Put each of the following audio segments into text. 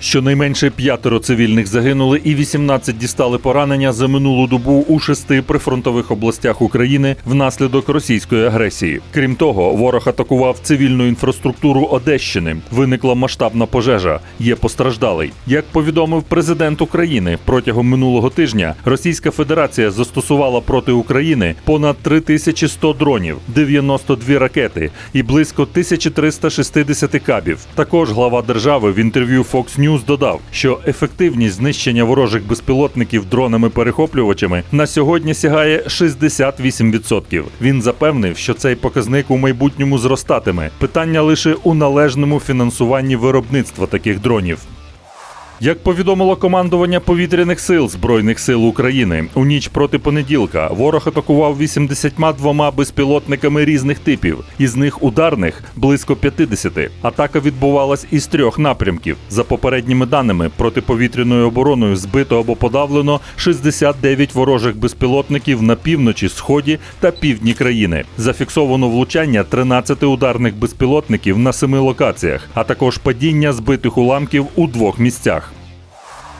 Щонайменше п'ятеро цивільних загинули і 18 дістали поранення за минулу добу у шести прифронтових областях України внаслідок російської агресії. Крім того, ворог атакував цивільну інфраструктуру Одещини. Виникла масштабна пожежа. Є постраждалий. Як повідомив президент України, протягом минулого тижня Російська Федерація застосувала проти України понад 3100 дронів, 92 ракети і близько 1360 кабів. Також глава держави в інтерв'ю Fox News додав, що ефективність знищення ворожих безпілотників дронами-перехоплювачами на сьогодні сягає 68%. Він запевнив, що цей показник у майбутньому зростатиме. Питання лише у належному фінансуванні виробництва таких дронів. Як повідомило командування повітряних сил Збройних сил України, у ніч проти понеділка ворог атакував 82 безпілотниками різних типів, із них ударних близько 50. Атака відбувалась із трьох напрямків. За попередніми даними, протиповітряною обороною збито або подавлено 69 ворожих безпілотників на півночі, сході та півдні країни. Зафіксовано влучання 13 ударних безпілотників на семи локаціях, а також падіння збитих уламків у двох місцях.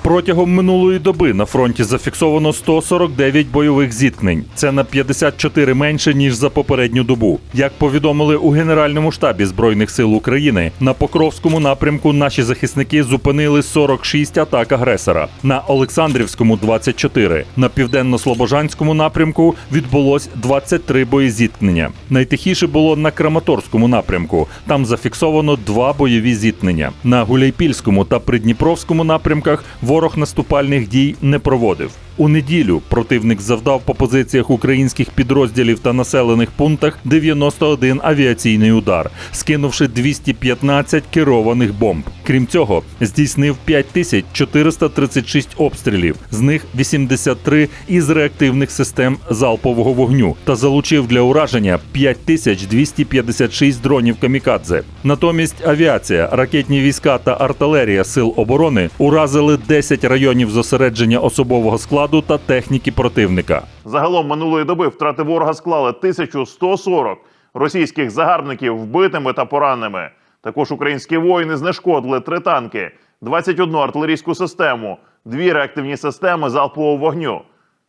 Протягом минулої доби на фронті зафіксовано 149 бойових зіткнень. Це на 54 менше ніж за попередню добу. Як повідомили у Генеральному штабі збройних сил України, на Покровському напрямку наші захисники зупинили 46 атак агресора. На Олександрівському 24. На південно-слобожанському напрямку відбулось 23 боєзіткнення. Найтихіше було на Краматорському напрямку. Там зафіксовано два бойові зіткнення. На Гуляйпільському та Придніпровському напрямках ворог наступальних дій не проводив. У неділю противник завдав по позиціях українських підрозділів та населених пунктах 91 авіаційний удар, скинувши 215 керованих бомб. Крім цього, здійснив 5436 обстрілів, з них 83 із реактивних систем залпового вогню та залучив для ураження 5256 дронів камікадзе. Натомість авіація, ракетні війська та артилерія сил оборони уразили 10 районів зосередження особового складу та техніки противника. Загалом минулої доби втрати ворога склали 1140 російських загарбників вбитими та пораненими. Також українські воїни знешкодили три танки, 21 артилерійську систему, дві реактивні системи залпового вогню,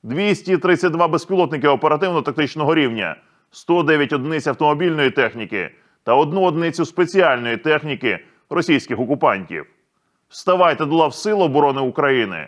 232 безпілотники оперативно-тактичного рівня, 109 одиниць автомобільної техніки та одну одиницю спеціальної техніки російських окупантів. Вставайте до лав Сил оборони України.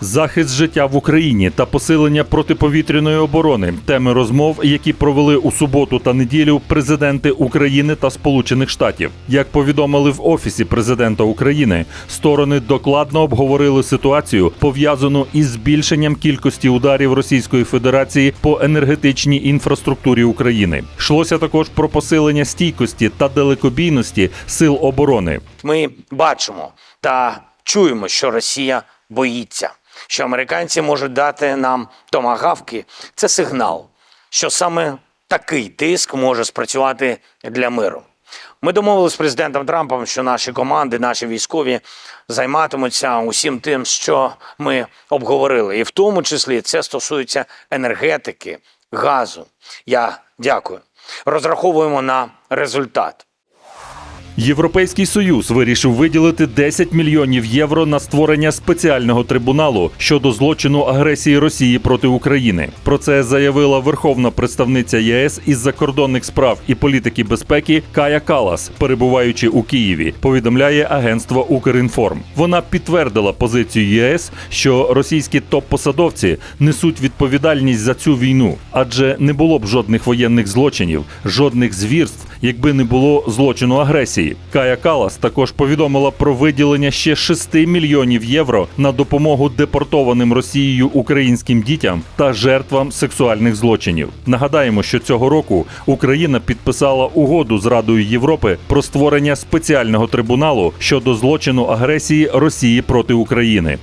Захист життя в Україні та посилення протиповітряної оборони теми розмов, які провели у суботу та неділю президенти України та Сполучених Штатів. Як повідомили в офісі президента України, сторони докладно обговорили ситуацію, пов'язану із збільшенням кількості ударів Російської Федерації по енергетичній інфраструктурі України. Йшлося також про посилення стійкості та далекобійності сил оборони. Ми бачимо та чуємо, що Росія боїться, що американці можуть дати нам томагавки. Це сигнал, що саме такий тиск може спрацювати для миру. Ми домовилися з президентом Трампом, що наші команди, наші військові займатимуться усім тим, що ми обговорили, і в тому числі це стосується енергетики, газу. Я дякую. Розраховуємо на результат. Європейський союз вирішив виділити 10 мільйонів євро на створення спеціального трибуналу щодо злочину агресії Росії проти України. Про це заявила верховна представниця ЄС із закордонних справ і політики безпеки Кая Калас, перебуваючи у Києві. Повідомляє агентство Укрінформ. Вона підтвердила позицію ЄС, що російські топ-посадовці несуть відповідальність за цю війну, адже не було б жодних воєнних злочинів, жодних звірств, якби не було злочину агресії. Кая Калас також повідомила про виділення ще 6 мільйонів євро на допомогу депортованим Росією українським дітям та жертвам сексуальних злочинів. Нагадаємо, що цього року Україна підписала угоду з Радою Європи про створення спеціального трибуналу щодо злочину агресії Росії проти України.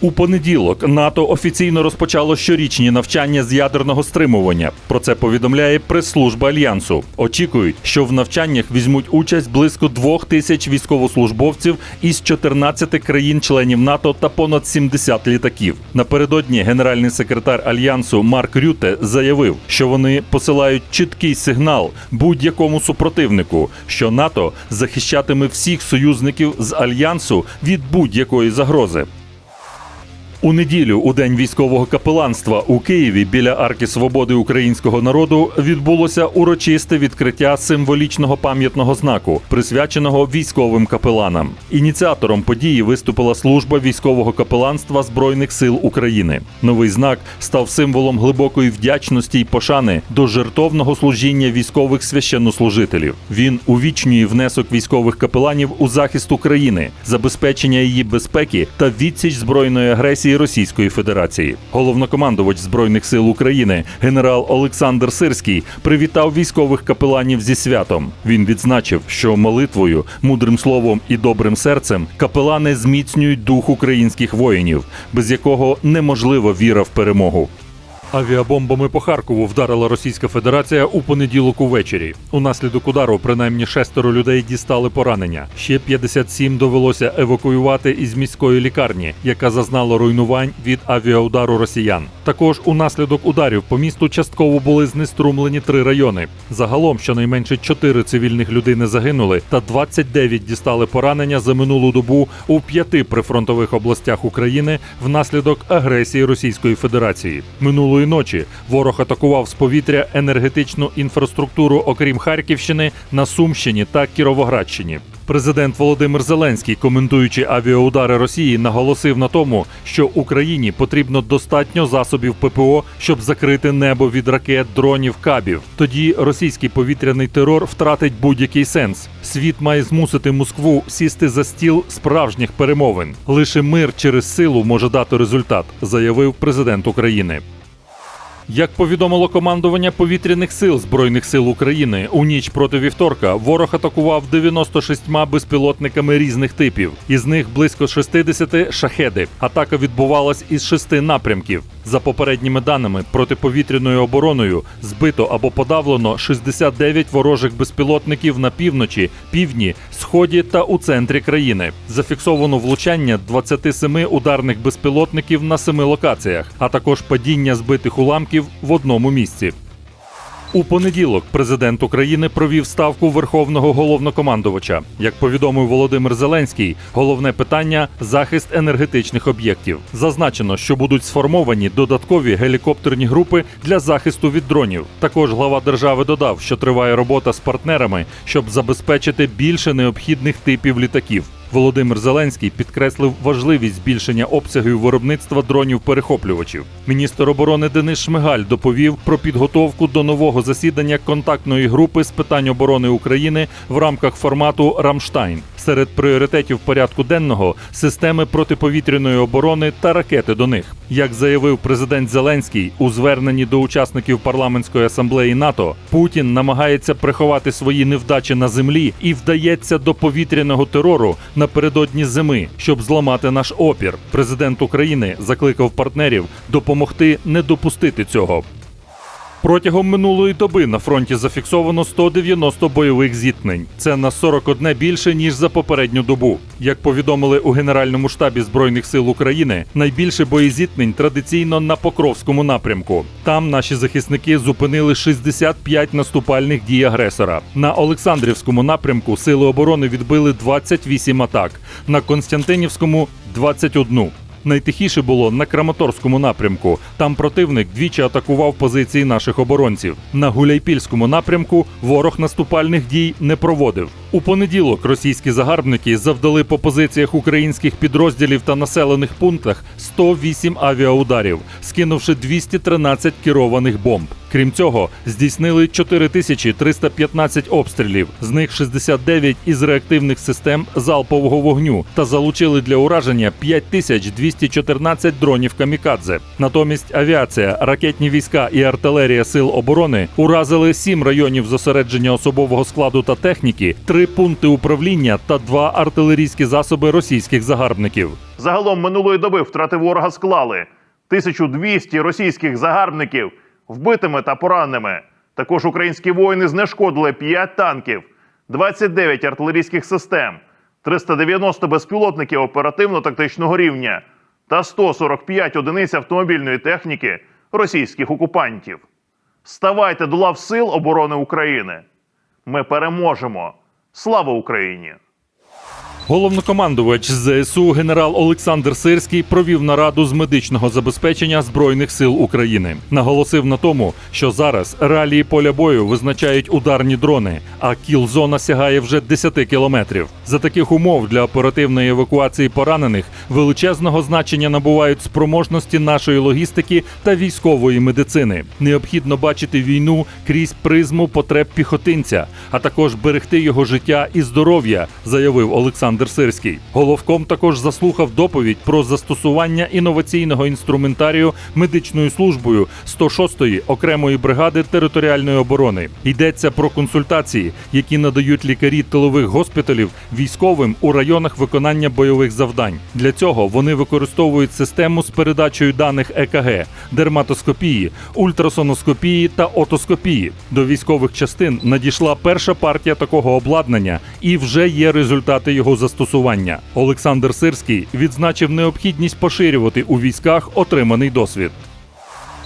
У понеділок НАТО офіційно розпочало щорічні навчання з ядерного стримування. Про це повідомляє прес-служба альянсу. Очікують, що в навчаннях візьмуть участь близько двох тисяч військовослужбовців із 14 країн-членів НАТО та понад 70 літаків. Напередодні генеральний секретар альянсу Марк Рюте заявив, що вони посилають чіткий сигнал будь-якому супротивнику, що НАТО захищатиме всіх союзників з альянсу від будь-якої загрози. У неділю, у день військового капеланства у Києві біля арки свободи українського народу відбулося урочисте відкриття символічного пам'ятного знаку, присвяченого військовим капеланам. Ініціатором події виступила служба військового капеланства Збройних сил України. Новий знак став символом глибокої вдячності й пошани до жертовного служіння військових священнослужителів. Він увічнює внесок військових капеланів у захист України, забезпечення її безпеки та відсіч збройної агресії Російської Федерації. Головнокомандувач збройних сил України генерал Олександр Сирський привітав військових капеланів зі святом. Він відзначив, що молитвою, мудрим словом і добрим серцем капелани зміцнюють дух українських воїнів, без якого неможлива віра в перемогу. Авіабомбами по Харкову вдарила Російська Федерація у понеділок увечері. Унаслідок удару принаймні шестеро людей дістали поранення. Ще 57 довелося евакуювати із міської лікарні, яка зазнала руйнувань від авіаудару росіян. Також унаслідок ударів по місту частково були знеструмлені три райони. Загалом щонайменше 4 цивільних людини загинули, та 29 дістали поранення за минулу добу у п'яти прифронтових областях України внаслідок агресії Російської Федерації. Минулої ночі ворог атакував з повітря енергетичну інфраструктуру, окрім Харківщини, на Сумщині та Кіровоградщині. Президент Володимир Зеленський, коментуючи авіаудари Росії, наголосив на тому, що Україні потрібно достатньо засобів ППО, щоб закрити небо від ракет, дронів, кабів. Тоді російський повітряний терор втратить будь-який сенс. Світ має змусити Москву сісти за стіл справжніх перемовин. Лише мир через силу може дати результат, заявив президент України. Як повідомило командування повітряних сил Збройних сил України, у ніч проти вівторка ворог атакував 96 безпілотниками різних типів. Із них близько 60 шахеди. Атака відбувалась із шести напрямків. За попередніми даними, протиповітряною обороною збито або подавлено 69 ворожих безпілотників на півночі, півдні, сході та у центрі країни. Зафіксовано влучання 27 ударних безпілотників на семи локаціях, а також падіння збитих уламків в одному місці. У понеділок президент України провів ставку верховного головнокомандувача. Як повідомив Володимир Зеленський, головне питання захист енергетичних об'єктів. Зазначено, що будуть сформовані додаткові гелікоптерні групи для захисту від дронів. Також глава держави додав, що триває робота з партнерами, щоб забезпечити більше необхідних типів літаків. Володимир Зеленський підкреслив важливість збільшення обсягів виробництва дронів-перехоплювачів. Міністр оборони Денис Шмигаль доповів про підготовку до нового засідання контактної групи з питань оборони України в рамках формату Рамштайн. Серед пріоритетів порядку денного системи протиповітряної оборони та ракети до них. Як заявив президент Зеленський у зверненні до учасників парламентської асамблеї НАТО, Путін намагається приховати свої невдачі на землі і вдається до повітряного терору напередодні зими, щоб зламати наш опір. Президент України закликав партнерів допомогти не допустити цього. Протягом минулої доби на фронті зафіксовано 190 бойових зіткнень. Це на 41 більше ніж за попередню добу. Як повідомили у Генеральному штабі збройних сил України, найбільше боєзіткнень традиційно на Покровському напрямку. Там наші захисники зупинили 65 наступальних дій агресора. На Олександрівському напрямку сили оборони відбили 28 атак, на Константинівському 21. Найтихіше було на Краматорському напрямку. Там противник двічі атакував позиції наших оборонців. На Гуляйпільському напрямку ворог наступальних дій не проводив. У понеділок російські загарбники завдали по позиціях українських підрозділів та населених пунктах 108 авіаударів, скинувши 213 керованих бомб. Крім цього, здійснили 4315 обстрілів, з них 69 із реактивних систем залпового вогню та залучили для ураження 5214 дронів камікадзе. Натомість авіація, ракетні війська і артилерія сил оборони уразили 7 районів зосередження особового складу та техніки, 3 пункти управління та два артилерійські засоби російських загарбників. Загалом минулої доби втрати ворога склали 1200 російських загарбників вбитими та пораненими. Також українські воїни знешкодили 5 танків, 29 артилерійських систем, 390 безпілотників оперативно-тактичного рівня та 145 одиниць автомобільної техніки російських окупантів. Ставайте до лав Сил оборони України. Ми переможемо. Слава Україні! Головнокомандувач ЗСУ генерал Олександр Сирський провів нараду з медичного забезпечення збройних сил України. Наголосив на тому, що зараз реалії поля бою визначають ударні дрони, а кіл-зона сягає вже 10 кілометрів. За таких умов для оперативної евакуації поранених величезного значення набувають спроможності нашої логістики та військової медицини. Необхідно бачити війну крізь призму потреб піхотинця, а також берегти його життя і здоров'я, заявив Олександр Сирський. Головком також заслухав доповідь про застосування інноваційного інструментарію медичною службою 106-ї окремої бригади територіальної оборони. Йдеться про консультації, які надають лікарі тилових госпіталів військовим у районах виконання бойових завдань. Для цього вони використовують систему з передачею даних ЕКГ, дерматоскопії, ультрасоноскопії та отоскопії. До військових частин надійшла перша партія такого обладнання, і вже є результати його застосування. Олександр Сирський відзначив необхідність поширювати у військах отриманий досвід.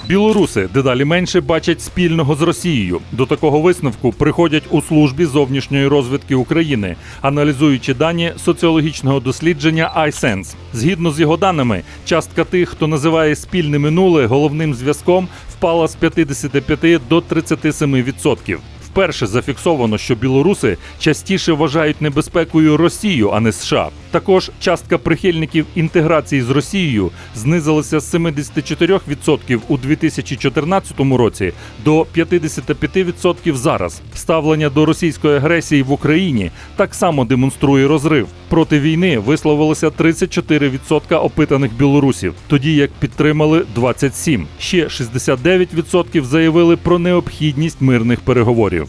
Білоруси дедалі менше бачать спільного з Росією. До такого висновку приходять у службі зовнішньої розвідки України, аналізуючи дані соціологічного дослідження iSense. Згідно з його даними, частка тих, хто називає спільне минуле головним зв'язком, впала з 55 до 37%. Вперше зафіксовано, що білоруси частіше вважають небезпекою Росію, а не США. Також частка прихильників інтеграції з Росією знизилася з 74% у 2014 році до 55% зараз. Ставлення до російської агресії в Україні так само демонструє розрив. Проти війни висловилося 34% опитаних білорусів, тоді як підтримали 27%. Ще 69% заявили про необхідність мирних переговорів.